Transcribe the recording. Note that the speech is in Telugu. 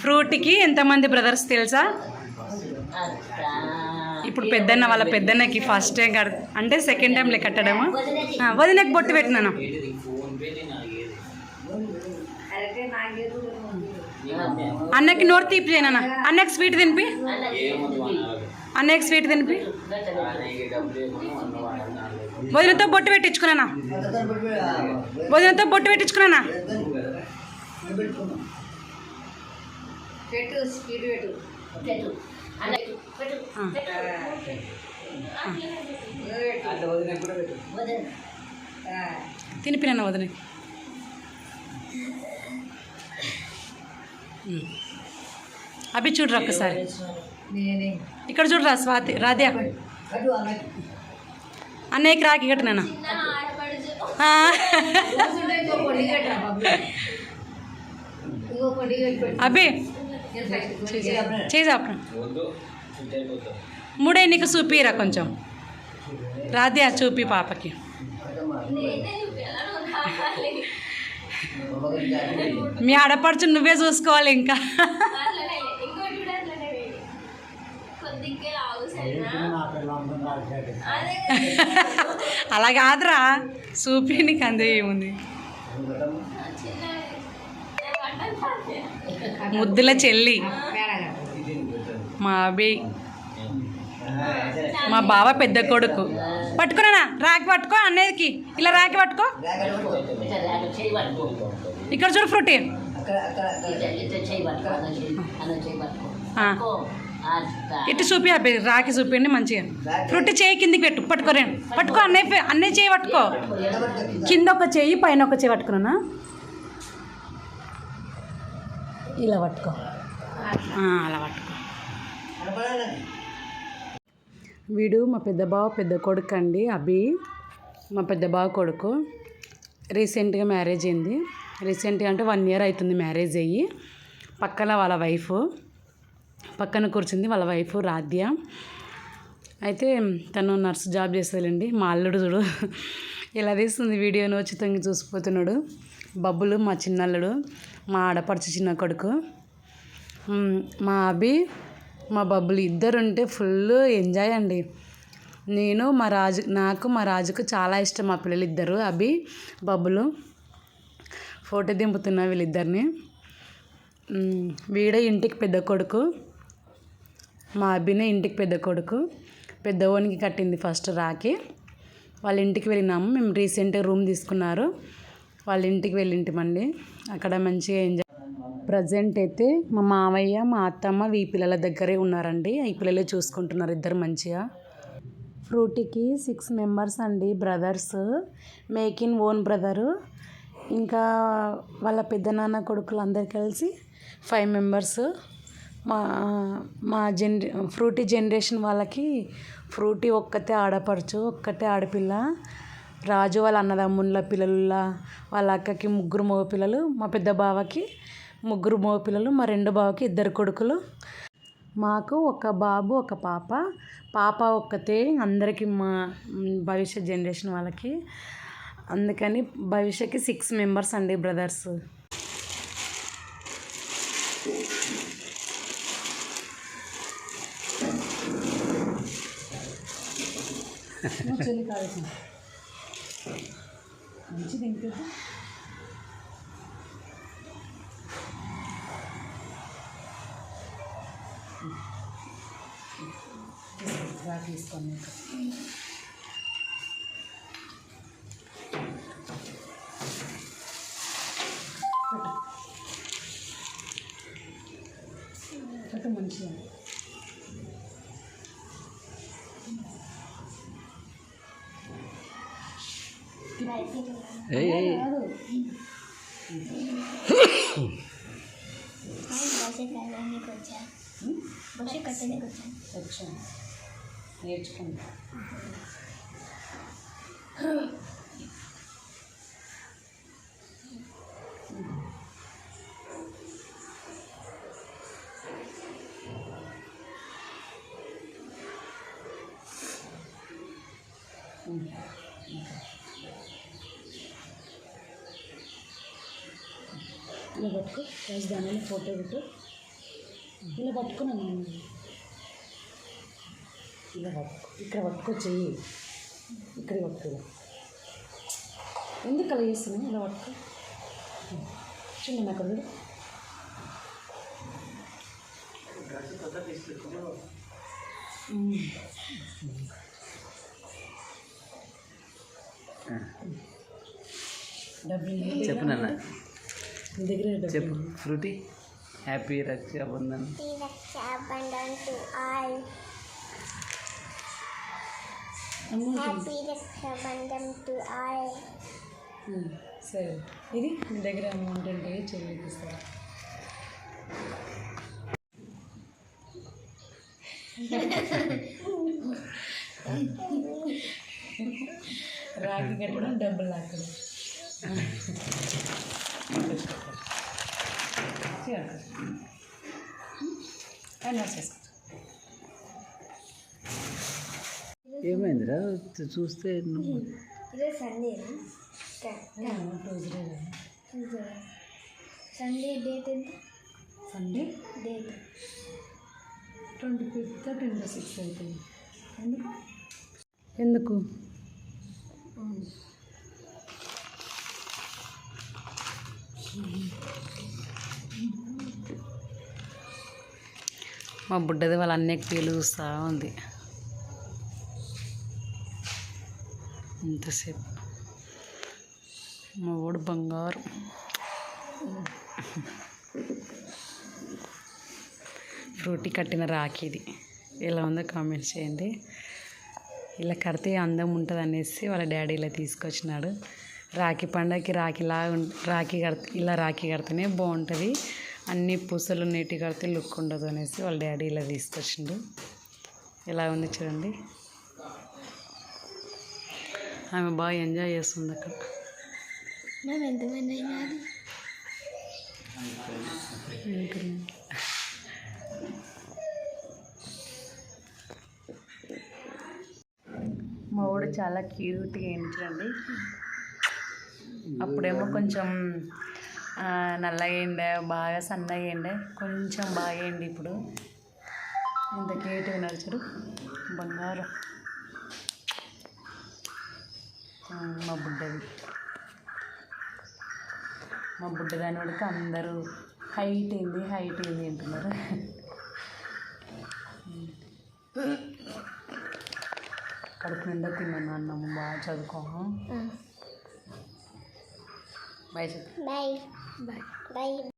ఫ్రూట్కి ఎంతమంది బ్రదర్స్ తెలుసా? ఇప్పుడు పెద్దన్న వాళ్ళ పెద్దన్నకి ఫస్ట్ టైం కడ అంటే సెకండ్ టైంలో కట్టడము? ఆ, వదినకి బొట్టు పెట్టినాను. అన్నకి నోరు తీపి చేయనా? అన్నకి స్వీట్ తినిపి. అన్నకి స్వీట్ తినిపి. వదినతో బొట్టు పెట్టించుకున్నానా? వదినతో బొట్టు పెట్టించుకున్నానా? పెట్టు స్పీడ్ పెట్టు. పెట్టు. అన్న పెట్టు. ఆ. వదిన. అభి చూడరా ఒక్కసారి. నేనే. ఇక్కడ చూడరా స్వాతి రాధ్య అన్నయ్యకి రాకి కట్టినానా చేసి అప్పుడు. మూడే నీకు చూపిరా కొంచెం. రాధ్య చూపి పాపకి. మీ ఆడపడుచు నువ్వే చూసుకోవాలి ఇంకా. అలా కాదురా. చూపి నీకు అందే ఏముంది. ముద్దుల చెల్లి. మా అభి. మా బావ పెద్ద కొడుకు. పట్టుకున్నానా రాకి పట్టుకో అన్నయ్యకి. ఇలా రాకి పట్టుకో. ఇక్కడ చూడు ఫ్రూటీ. ఇటు చూపి అబ్బాయి రాకి చూపిండి మంచిగా. ఫ్రూట్ చేయి కిందికి పెట్టు పట్టుకోరే పట్టుకో అన్నయ్య అన్నయ్య చేయి పట్టుకో. కింద ఒక చేయి పైన ఒక చేయి పట్టుకున్నానా? ఇలా పట్టుకో. ఆ, అలా పట్టుకో. వీడు మా పెద్ద బావ పెద్ద కొడుకు అండి అభి. మా పెద్ద బావ కొడుకు. రీసెంట్గా మ్యారేజ్ అయింది. రీసెంట్గా అంటే వన్ ఇయర్ అవుతుంది మ్యారేజ్ అయ్యి. పక్కన వాళ్ళ వైఫ్. పక్కన కూర్చుంది వాళ్ళ వైఫ్ రాధ్య. అయితే తను నర్స్ జాబ్ చేస్తుందండి మా అల్లుడు చూడు. ఇలా తీస్తుంది వీడియోను ఉచితంగా చూసిపోతున్నాడు. బబ్బులు మా చిన్నల్లుడు. మా ఆడపడుచు చిన్న కొడుకు. మా అభి మా బబ్బులు ఇద్దరు ఉంటే ఫుల్ ఎంజాయ్ అండి. నేను మా రాజు నాకు మా రాజుకు చాలా ఇష్టం మా పిల్లలు ఇద్దరు అభి బబ్బులు. ఫోటో దింపుతున్నా వీళ్ళిద్దరిని. వీడే ఇంటికి పెద్ద కొడుకు. మా అభినే ఇంటికి పెద్ద కొడుకు. పెద్దవానికి కట్టింది ఫస్ట్ రాకి వాళ్ళ ఇంటికి వెళ్ళినాము. మేము రీసెంట్గా రూమ్ తీసుకున్నారు. వాళ్ళ ఇంటికి వెళ్ళింటిమండి. అక్కడ మంచిగా ఎంజాయ్ ప్రజెంట్ అయితే మా మావయ్య మా అత్తమ్మ ఈ పిల్లల దగ్గరే ఉన్నారండి. ఈ పిల్లలే చూసుకుంటున్నారు ఇద్దరు మంచిగా. ఫ్రూటీకి సిక్స్ మెంబర్స్ అండి brothers make in own brother ఇంకా వాళ్ళ పెద్దనాన్న కొడుకులు అందరు కలిసి ఫైవ్ మెంబర్స్ మా మా జనరే ఫ్రూటీ జనరేషన్ వాళ్ళకి ఫ్రూటీ ఒక్కతే ఆడపడుచు ఒక్కతే ఆడపిల్ల. రాజు వాళ్ళ అన్నదమ్ముళ్ళ పిల్లల వాళ్ళ అక్కకి ముగ్గురు మగ పిల్లలు మా పెద్ద బావకి ముగ్గురు మగ పిల్లలు మా రెండు బావకి ఇద్దరు కొడుకులు. మాకు ఒక బాబు ఒక పాప. పాప ఒక్కతే అందరికీ మా భవిష్యత్ జనరేషన్ వాళ్ళకి. అందుకని భవిష్యత్కి సిక్స్ మెంబర్స్ అండి బ్రదర్స్. చెల్లి కావాల్సిన మంచిది ఇంకా తీసుకోండి ఇంకా. పెట్టు. పెట్టు మంచిగా. కాదు Eh. నేర్చుకుంటా Mm-hmm. ఇలా పట్టుకో. రైస్ దానిలో ఫోటో పెట్టు. ఇలా పట్టుకున్నాను నేను. ఇలా పట్టుకో. ఇక్కడ పట్టుకో చెయ్యి. ఇక్కడ పట్టుకో. ఎందుకు అలా చేస్తున్నాను ఇలా పట్టుకో. చూడండి నాకు చూడు. ఉమ్. చెప్పు. Fruity happy Raksha Bandhan. all. Amount Happy Rakabadan to all. ఉమ్, సరే. ఇది మీ దగ్గర అమౌంట్ ఉంటే చెల్లికి ఇస్తారా రాగి కట్టడం డబ్బులు లాక్కడం అయినా వచ్చేస్తా ఏమైందిరా చూస్తే నువ్వు సండే సండే డేట్ ఎంత Sunday date twenty fifth twenty six అవుతుంది ఎందుకు ఎందుకు మా బుడ్డది వాళ్ళ అన్నయ్యకి పేలు చూస్తూ ఉంది. ఇంతసేపు మా ఊడు బంగారు. ఫ్రూటీ కట్టిన రాఖీది ఎలా ఉందో కామెంట్ చేయండి. ఇలా కడితే అందం ఉంటుంది అనేసి వాళ్ళ డాడీ ఇలా తీసుకొచ్చినాడు. రాఖీ పండగకి రాఖీలా రాఖీ కడితే ఇలా రాఖీ కడితేనే బాగుంటుంది. అన్ని పూసలు నీటి కడితే లుక్ ఉండదు అనేసి వాళ్ళ డాడీ ఇలా తీసుకొచ్చిండు. ఎలా ఉంది చూడండి. ఆమె బాగా ఎంజాయ్ చేస్తుంది అక్కడ. మా వాడు చాలా క్యూట్గా చూడండి. అప్పుడేమో కొంచెం నల్లగా బాగా సన్నగా అయిండే కొంచెం బాగా అయింది ఇప్పుడు. ఇంత క్యూట్గా ఉన్నాడు చూడు. బంగారం. మా బుడ్డది. మా బుడ్డదాని వాడికి అందరూ హైట్ ఏంది హైట్ ఏంది అంటున్నారు. కడుపు నిండా తిన్నాను అన్నము బాగా చదువుకో బాయ్ చెప్పు. బాయ్. Bye bye